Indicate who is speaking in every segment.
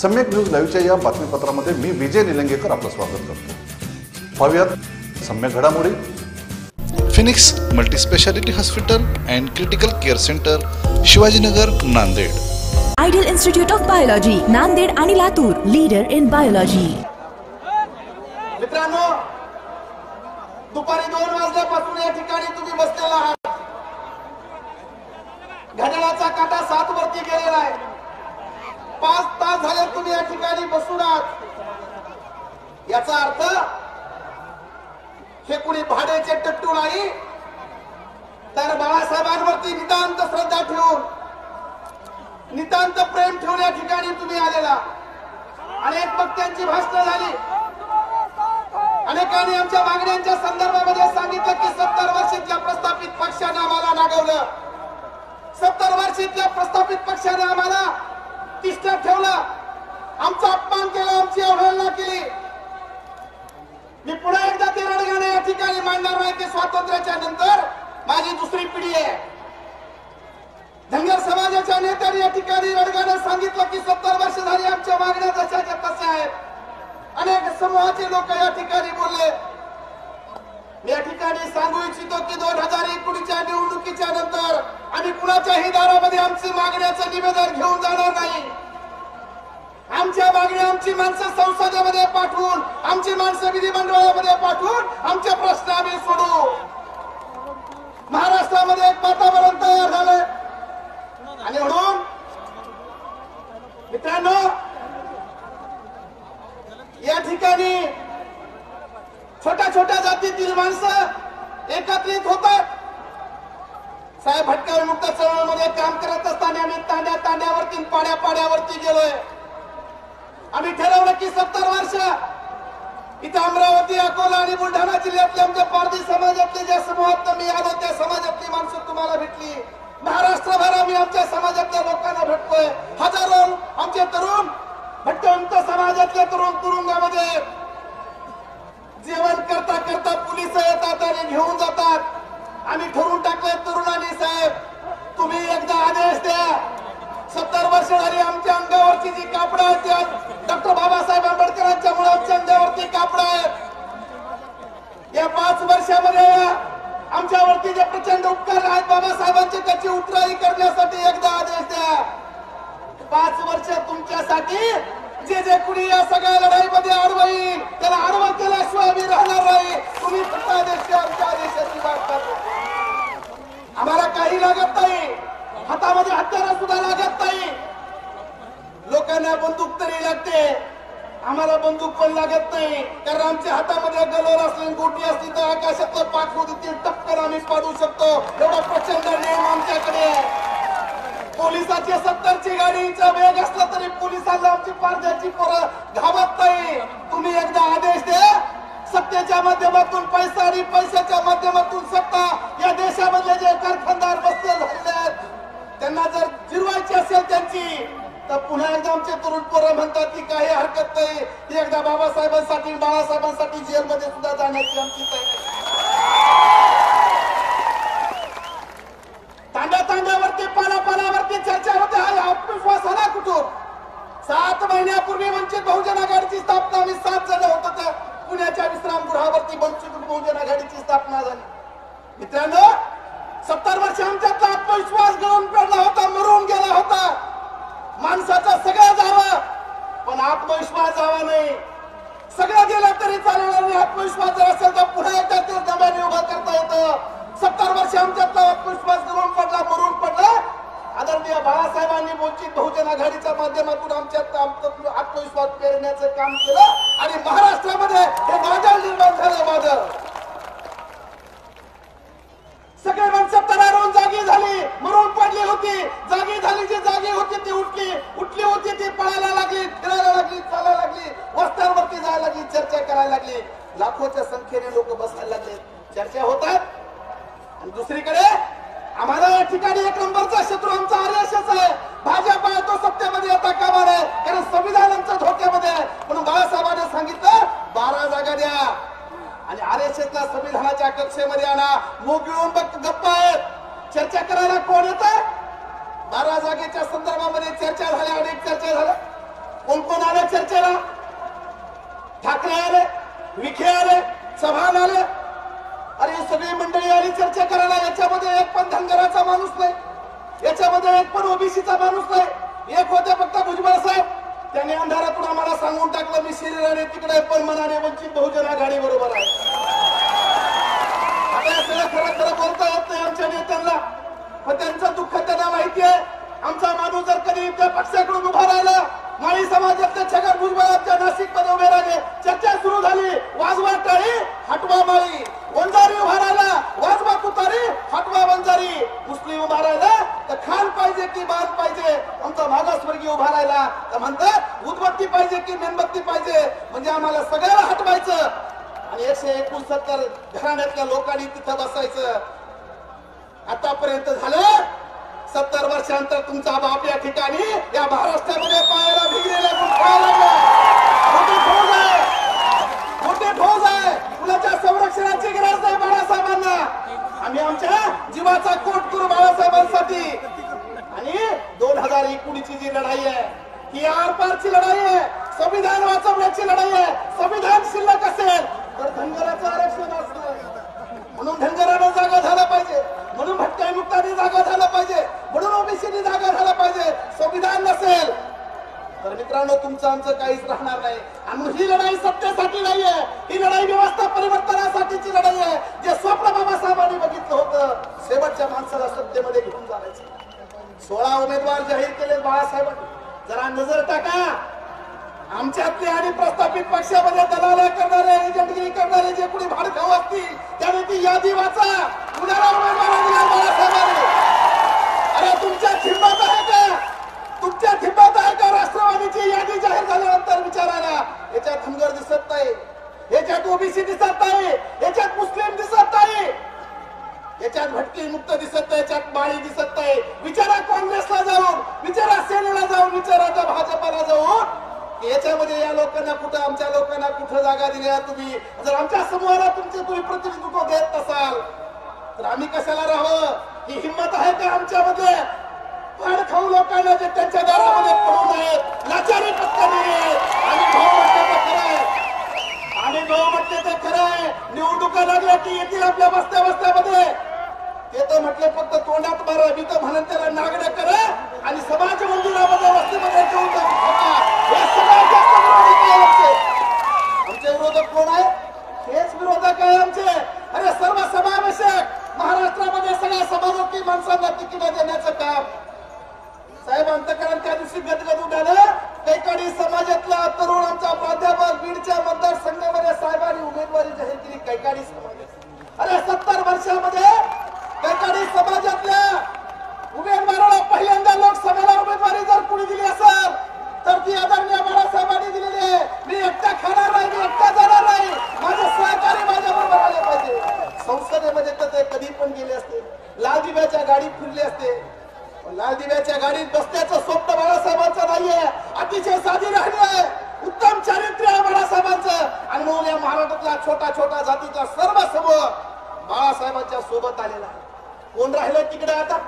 Speaker 1: सम्यक न्यूज लाईव्हच्या या बातमीपत्रामध्ये मी विजय निलंगेकर आपलं स्वागत करतो. पाहूयात सम्यक घडामोडी. Phoenix multispecialty hospital and critical care centre Shivajinagar Nanded.
Speaker 2: Ideal institute of biology Nanded आणि लातूर लीडर इन बायोलॉजी.
Speaker 3: मित्रांनो दुपारी दोन वाजल्यापासून या ठिकाणी तुम्ही बसलेला आहात. घड्याळाचा काटा सात वरती गेलेला आहे. पाच तास झाले तुम्ही या ठिकाणी बसून आहात. याचा अर्थ हे कुणी भाड्याचे टट्टू नाही तर बाळासाहेबांवरती नितांत श्रद्धा ठेवून नितांत प्रेम ठेवून या ठिकाणी तुम्ही आलेला. अनेक वक्त्यांची भाषणं झाली. अनेकांनी आमच्या मागण्यांच्या संदर्भामध्ये सांगितलं की सत्तर वर्षातल्या प्रस्थापित पक्षाने आम्हाला नागवलं. सत्तर वर्षातल्या प्रस्थापित पक्षाने आम्हाला तिष्ठ ठेवलं. आमचा अपमान केला आमची अवहेलना केली. मी पुन्हा एकदा ते रणगाणे या ठिकाणी मांडणार नाही ते स्वातंत्र्याच्या नंतर माझी दुसरी पिढी आहे. धनगर समाजाच्या नेत्यांनी या ठिकाणी रणगाणं सांगितलं की सत्तर वर्ष झाली आमच्या मागण्या जशाच्या तशा आहेत. अनेक समूहाचे लोक या ठिकाणी बोलले. या ठिकाणी सांगू इच्छितो की दोन हजार एकोणीसच्या निवडणुकीच्या नंतर आम्ही कुणाच्याही दारामध्ये आमची मागण्याचं निवेदन घेऊन जाणार नाही. आमच्या मागण्या आमची माणसं संसदेमध्ये पाठवून आमची माणसं विधिमंडळामध्ये पाठवून आमचे प्रश्न आम्ही सोडू. महाराष्ट्रामध्ये एक वातावरण तयार झालंय. आणि म्हणून मित्रांनो या ठिकाणी छोट्या छोट्या जातीतील माणसं एकत्रित होतात. साहेब भटका मुक्त चळवळीमध्ये काम करत असताना आम्ही तांड्या तांड्यावरती पाड्या पाड्यावरती गेलोय. आम्ही ठरवलं की सत्तर वर्ष इथं अमरावती अकोला आणि बुलढाणा जिल्ह्यातले आमच्या पारधी समाजातले ज्या समूहात मी आलो त्या समाजातली माणसं तुम्हाला भेटली. महाराष्ट्रभर आम्ही आमच्या समाजातल्या लोकांना भेटतोय. हजारो आमचे तरुण भटकवंत समाजातले तरुण तुरुंगामध्ये जेवण करता करता पोलीस येतात आणि घेऊन जातात. आम्ही ठरवून टाकले तरुणांनी साहेब. तुम्ही एकदा आदेश द्या. सत्तर वर्ष झाली आमच्या अंगावरची जी कापड आहेत त्या डॉक्टर बाबासाहेब आंबेडकरांच्या मुळे आमच्या अंगावरती कापड आहेत. या पाच वर्षामध्ये आमच्यावरती जे प्रचंड उपकार आहेत बाबासाहेबांचे त्याची उतराई करण्यासाठी एकदा आदेश द्या. पाच वर्ष तुमच्यासाठी जे जे कुणी या सगळ्या लढाईमध्ये आडवं त्याला आडवं केल्याशिवाय आम्ही राहणार नाही. तुम्ही फक्त आदेश द्या आमच्या आदेशाची वाट करतो आम्हाला काही लागत नाही. हातामध्ये हत्यारा सुद्धा लागत नाही. लोकांना बंदूक तरी लागते. आम्हाला बंदूक पण लागत नाही. कारण आमच्या हातामध्ये गलोर असली गोटी असली तर आकाशातलं पाठवू देतील टक्कर आम्ही पाडू शकतो. एवढा प्रचंड नियम आमच्याकडे पोलिसाची सत्तरची गाडीचा वेग असला तरी पोलिसांना आमची पारजाची पोरं घाबरत नाही. तुम्ही एकदा आदेश द्या. सत्तेच्या माध्यमातून पैसा आणि पैशाच्या माध्यमातून सत्ता या देशामधले जे कारखानदार बसले झालेले आहेत त्यांना जर जिरवायची असेल त्यांची तर पुन्हा एकदा आमचे तरुण पोरं म्हणतात की काही हरकत नाही. एकदा बाबासाहेबांसाठी बाळासाहेबांसाठी जेलमध्ये सुद्धा जाण्याची आमची तयारी तांड्या तांड्यावरती पाला पानावरती चर्चा होते. हा आत्मविश्वास आला कुठून? सात महिन्यापूर्वी वंचित बहुजन आघाडीची स्थापना आम्ही सात जण होतो त्या पुण्याच्या विश्रामगृहावरती वंचित बहुजन आघाडीची स्थापना झाली. मित्रांनो सत्तर वर्ष आमच्यातला आत्मविश्वास गळून पडला होता मरून गेला होता. माणसाचा सगळा जावा पण आत्मविश्वास जावा नाही. सगळं गेला तरी चालेल आणि आत्मविश्वास जर असेल तर पुन्हा एकदा ते दम्याने उभा करता येतं. सत्तर वर्ष आमच्यातला आत्मविश्वास गळून पडला मरून पडला. आदरणीय बाळासाहेबांनी वंचित बहुजन आघाडीच्या माध्यमातून आमच्यात आत्मविश्वास पेरण्याचं काम केलं आणि महाराष्ट्रामध्ये हे वादळ निर्माण झालं वादळ सगळे माणसं तरारून जागी झाली मरून पडली होती जागी झाली जी जागी होती ती उठली उठली होती ती पळायला लागली फिरायला लागली चालायला लागली वस्त्यांवरती जायला लागली चर्चा करायला लागली लाखोच्या संख्येने लोक बसायला लागले चर्चा होतात आणि दुसरीकडे आम्हाला या ठिकाणी एक नंबरचा शत्रू आमचा आरएसएस आहे भाजप आहे तो सत्तेमध्ये येता कामा नये कारण संविधान आमच्या धोक्यामध्ये आहे म्हणून बाळासाहेबांनी सांगितलं बारा जागा द्या आणि आरएसएसला संविधानाच्या कक्षेमध्ये आणा. मूग बघ गप्पा आहेत. चर्चा करायला कोण येत? बारा जागेच्या संदर्भामध्ये चर्चा झाल्या अनेक चर्चा झाल्या. कोण कोण आले चर्चेला? ठाकरे आले विखे आले चव्हाण आले. अरे सगळी मंडळी आली चर्चा करायला. याच्यामध्ये एक पण धनगराचा माणूस नाही. याच्यामध्ये एक पण ओबीसीचा माणूस नाही. एक होते फक्त भुजबळ साहेब. त्यांनी अंधारातून आम्हाला सांगून टाकलं मी शरीराने तिकडे पण मनाने वंचित बहुजन आघाडी बरोबर आहे. खरं खरं बोलता येत नाही आमच्या नेत्यांना. पण त्यांचं दुःख त्यांना माहिती आहे. आमचा माणूस जर कधी त्या पक्षाकडून उभा राहिला माळी समाजातले छगन भुजबळाच्या नाशिकमध्ये उभे राहिले चर्चा सुरू झाली वाजवा टाळी हटवा माळी वंजारी उभा राहिला वाजवा तुतारी हटवा वंजारी मुस्लिम उभा राहिला तर खान पाहिजे की बाण पाहिजे आमचा मागासवर्गीय उभा राहिला तर म्हणतात उदबत्ती पाहिजे की मेणबत्ती पाहिजे म्हणजे आम्हाला सगळ्याला हटवायचं आणि एकशे एकोणसत्तर घराण्यातल्या लोकांनी तिथं बसायचं. आतापर्यंत झालं. सत्तर वर्षांतर तुमचा बाप या ठिकाणी या महाराष्ट्रामध्ये पायाला भिगलेला गुंफायला लागला. आहे. मुलाच्या संरक्षणाची गरज बाळासाहेबांना. आम्ही आमच्या जीवाचा कोट करू बाळासाहेबांसाठी. आणि दोन हजार एकोणीसची जी लढाई आहे ही आरपारची लढाई आहे. संविधान वाचवण्याची लढाई आहे. संविधान शिल्लक असेल. तर धनगराचं आरक्षण असतं. म्हणून धनगरानं जागा झाला पाहिजे. म्हणून भटक्या मुक्तानी जागा झाला पाहिजे. म्हणून ओबीसीनी जागा झाला पाहिजे. संविधान नसेल. तर मित्रांनो तुमचं आमचं काहीच राहणार नाही. आणि ही लढाई सत्तेसाठी नाहीये. ही लढाई व्यवस्था परिवर्तनासाठीची लढाई आहे. जे स्वप्न बाबासाहेबांनी बघितलं होतं शेवटच्या माणसाला सत्तेमध्ये घेऊन जाण्याचं. सोळा उमेदवार जाहीर केले बाळासाहेबांनी. जरा नजर टाका. आमच्यातले आणि प्रस्थापित पक्षामध्ये दलाला करणारे एजंटगिरी करणारे जे कुणी भाडखाऊ असतील त्याने ती यादी वाचा. कुणाला उमेदवार दिला बाळासाहेबांनी. अरे तुमच्या झिंबात आहे का? तुमच्या झिंबात आहे का राष्ट्रवादीची यादी जाहीर झाल्यानंतर विचारायला? याच्यात धनगर दिसत नाही. याच्यात ओबीसी दिसत नाही. याच्यात मुस्लिम दिसत नाही. याच्यात भटकी मुक्त दिसत नाही. याच्यात बाळी दिसत नाही. विचारा काँग्रेसला जाऊन विचारा सेनेला जाऊन विचारा भाजपाला जाऊन. याच्यामध्ये या लोकांना कुठं आमच्या लोकांना कुठं जागा दिल्या तुम्ही? जर आमच्या समूहाला तुमचे तुम्ही प्रतिनिधित्व देत नसाल तर आम्ही कशाला राहावं? ही हिंमत आहे का आमच्यामध्ये? पण खाऊ लोकांना जे त्यांच्या दारामध्ये पडून आहेत लाचारी पत्ता नाही आणि भाऊ खरं आहे. आणि भाऊ म्हणते ते खरं आहे. निवडणुका लागल्या की येतील आपल्या बस्त्या बस्त्यामध्ये ते तर म्हटले फक्त तोंडात मारा मी तर म्हणत त्याला नागडं करा आणि समाज मंदिरामध्ये वस्तीमध्ये घेऊन हे सगळ्यात जास्त विरोधक आमचे? आमचे विरोधक कोण आहे? हेच विरोधक आहे आमचे. अरे सर्व समावेशक महाराष्ट्रामध्ये सगळ्या समाजातील माणसांना तिकीट देण्याचं काम. साहेब अंतकरण त्या दिवशी गदगद उडालं. कैकाडी समाजातला तरुण आमचा प्राध्यापक बीडच्या मतदारसंघामध्ये साहेबांनी उमेदवारी जाहीर केली. कैकाडी समाज अरे सत्तर वर्षामध्ये कैकाडी समाजातल्या उमेदवाराला पहिल्यांदा लोकसभेला उमेदवारी जर कुणी दिली असेल तर ती आदरणीय बाळासाहेबांनी दिलेली आहे मी एकटा खाणार नाही मी एकटा जाणार नाही माझे सहकारी माझ्या बरोबर आले पाहिजे संसदेमध्ये तर ते कधी पण गेले असते लाल गाडी फिरली असते. लाल दिव्याच्या गाडीत बसण्याचं स्वप्न बाळासाहेबांचं नाहीये. अतिशय साधी राहिलं आहे. उत्तम चारित्र्य आहे बाळासाहेबांचं. आणि म्हणून या महाराष्ट्रातला छोटा छोटा जातीचा सर्व समूह बाळासाहेबांच्या सोबत आलेला कोण राहिलं तिकडे आता?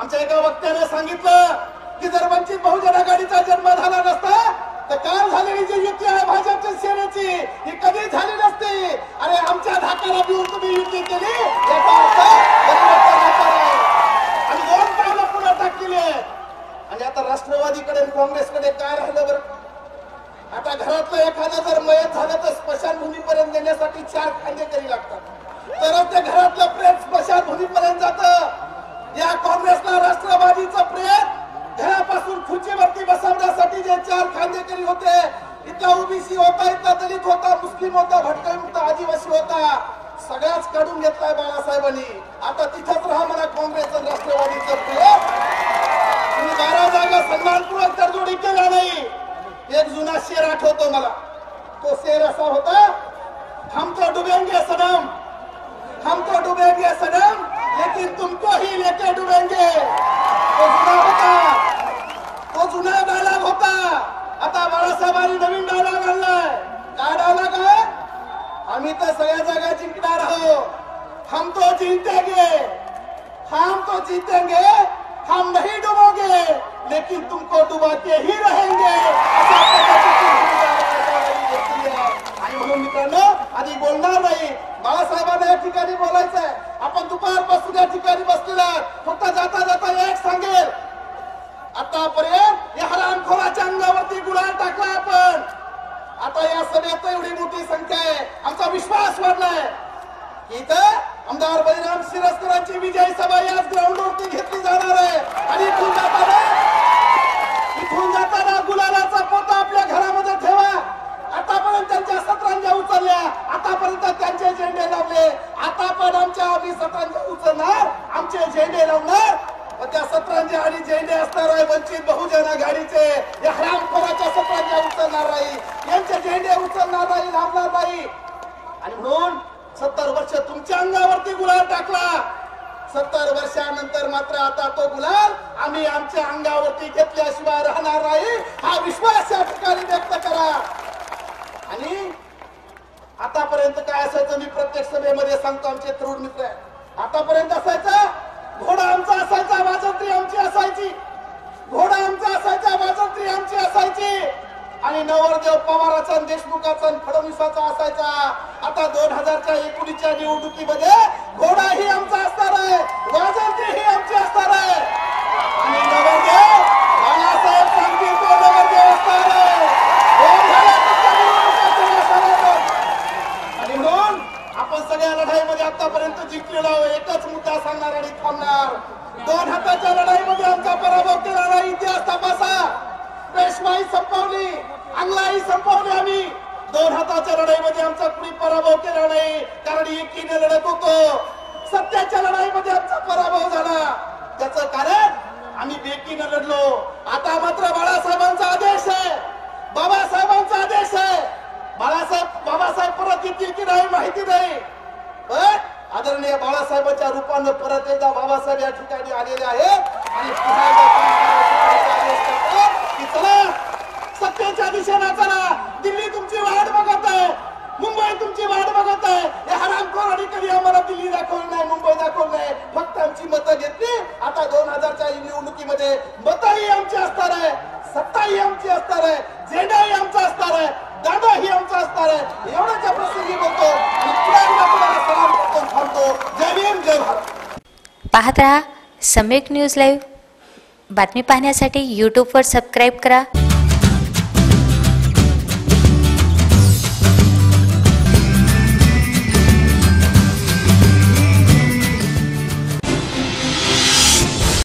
Speaker 3: आमच्या एका वक्त्याने सांगितलं की जर वंचित बहुजन आघाडीचा जन्म झाला नसता तर काल झालेली जी युती आहे भाजपच्या सेनेची ही कधी झाली नसती? अरे आमच्या धाकाला देऊन तुम्ही युती केली याचा अर्थ परिवर्तन होणार आहे. आणि दोन पावलं पुढे टाकलेली आहेत आणि आता काँग्रेसमध्ये काँग्रेसकडे काय राहिलं बरं? आता घरातलं एखादं जर मयत झालं तर स्मशानभूमीपर्यंत नेण्यासाठी चार खांदे तरी लागतात. तरच ते घरातलं प्रेम स्मशानभूमीपर्यंत जात. या काँग्रेसला राष्ट्रवादीचं प्रेम घरापासून खुर्चीवरती बसवण्यासाठी जे चार खांदे तरी होते इथला ओबीसी होता इथला दलित होता मुस्लिम होता भटकरी होता आदिवासी होता सगळ्याच काढून घेतलाय बाळासाहेबांनी. आता तिथंच राहा मला काँग्रेस राष्ट्रवादीचा राष्ट्रवादीचं प्रेम तुम्ही बारा जागा सन्मानपूर्वक तडजोडी केला नाही. एक जुना शेर आठवतो मला. तो शेर असा होता हम तो डुबेंगे सनम हम तो डुबेंगे सनम लेकिन तुमको ही लेके डुबेंगे. तो जुना होता तो जुना डायलॉग होता. आता बाळासाहेबांनी नवीन डायलॉग आणलाय. काय डायलॉग आहे? आम्ही तर सगळ्या जागा जिंकणार आहोत. हम तो जीतेंगे हम तो जीतेंगे हम नहीं गए लेकिन तुमको डुबाते ही रहेंगे। आणि म्हणून हो, मित्रांनो आधी बोलणार नाही। बाळासाहेबांना या ठिकाणी बोलायचंय. आपण दुपारपासून या ठिकाणी बसलेला फक्त जाता जाता एक सांगेल. आतापर्यंत या हरामखोराच्या अंगावरती गुलाल टाकला आपण. आता या सभेत एवढी मोठी संख्या आहे. आमचा विश्वास वाढलाय. इथं आमदार बलिराम सिरस्करांची विजय सभा याच ग्राउंडवरती घेतली जाणार आहे. आणि इथून जाताना इथून जाताना गुलालाचा पोता आपल्या घरामध्ये ठेवा. आतापर्यंत त्यांच्या सतरांच्या उचलल्या. आतापर्यंत त्यांचे झेंडे लावले. आता पण आमच्या आम्ही सतरांच्या उचलणार आमचे झेंडे लावणार. त्या सतरांचे आणि झेंडे असणार आहे वंचित बहुजन आघाडीचे. या हरामखोराच्या सतरांच्या उचलणार नाही. यांचे झेंडे उचलणार नाही लावणार नाही. आणि म्हणून सत्तर वर्ष तुमच्या अंगावरती गुलाल टाकला. सत्तर वर्षानंतर मात्र आता तो गुलाल आम्ही आमच्या अंगावरती घेतल्याशिवाय राहणार नाही. हा विश्वास या ठिकाणी व्यक्त करा. आणि आतापर्यंत काय असायचं मी प्रत्येक सभेमध्ये सांगतो आमचे तरुण मित्र आतापर्यंत असायचं घोडा आमचा असायचा वाजंत्री आमची असायची. घोडा आमचा असायचा वाजंत्री आमची असायची. आणि नवरदेव पवाराचा देशमुखाचा फडणवीसाचा असायचा. आता दोन हजारच्या एकोणीसच्या निवडणुकीमध्ये घोडा ही आमचा असणार आहे. वाजंत्री ही आमची असणार आहे. आणि नवरदेव बाळासाहेब सांगतील तो नवरदेव असणार आहे. आणि म्हणून आपण सगळ्या लढाईमध्ये आतापर्यंत जिंकलेलो एकच मुद्दा सांगणार आणि थांबणार. दोन हाताच्या लढाईमध्ये आमचा परत दोन हाताच्या लढाईमध्ये आमचा कुणी पराभव केला नाही. कारण एकीने लढत होतो. सत्याच्या लढाईमध्ये आमचा पराभव झाला. त्याचं कारण आम्ही बेकीनं लढलो. आता मात्र बाळासाहेबांचा आदेश आहे. बाबासाहेबांचा आदेश आहे. बाळासाहेब बाबासाहेब परत येतील की नाही माहिती नाही. पण आदरणीय बाळासाहेबांच्या रूपानं परत एकदा बाबासाहेब या ठिकाणी आलेले आहेत. आणि पुन्हा चला दिशेनं चला. दिल्ली तुमची वाट बघत आहे. मुंबई तुमची वाट बघत आहे. हे हरामखोर आणि आम्हाला दिल्ली दाखवली नाही मुंबई दाखवली नाही. फक्त आमची मतं घेतली. आता दोन हजारच्या निवडणुकीमध्ये मतही आमची असणार आहे. सत्ताही आमची असणार आहे. झेंडाही आमचा असणार आहे. दादा ही आमचा असणार आहे. एवढ्याच्या प्रसंगी बोलतो. सलाम करतो थांबतो. जय भीम जय भारत.
Speaker 4: पाहत राहा सम्यक न्यूज लाईव्ह. बातमी पाहण्यासाठी यूट्यूबवर सबस्क्राईब करा.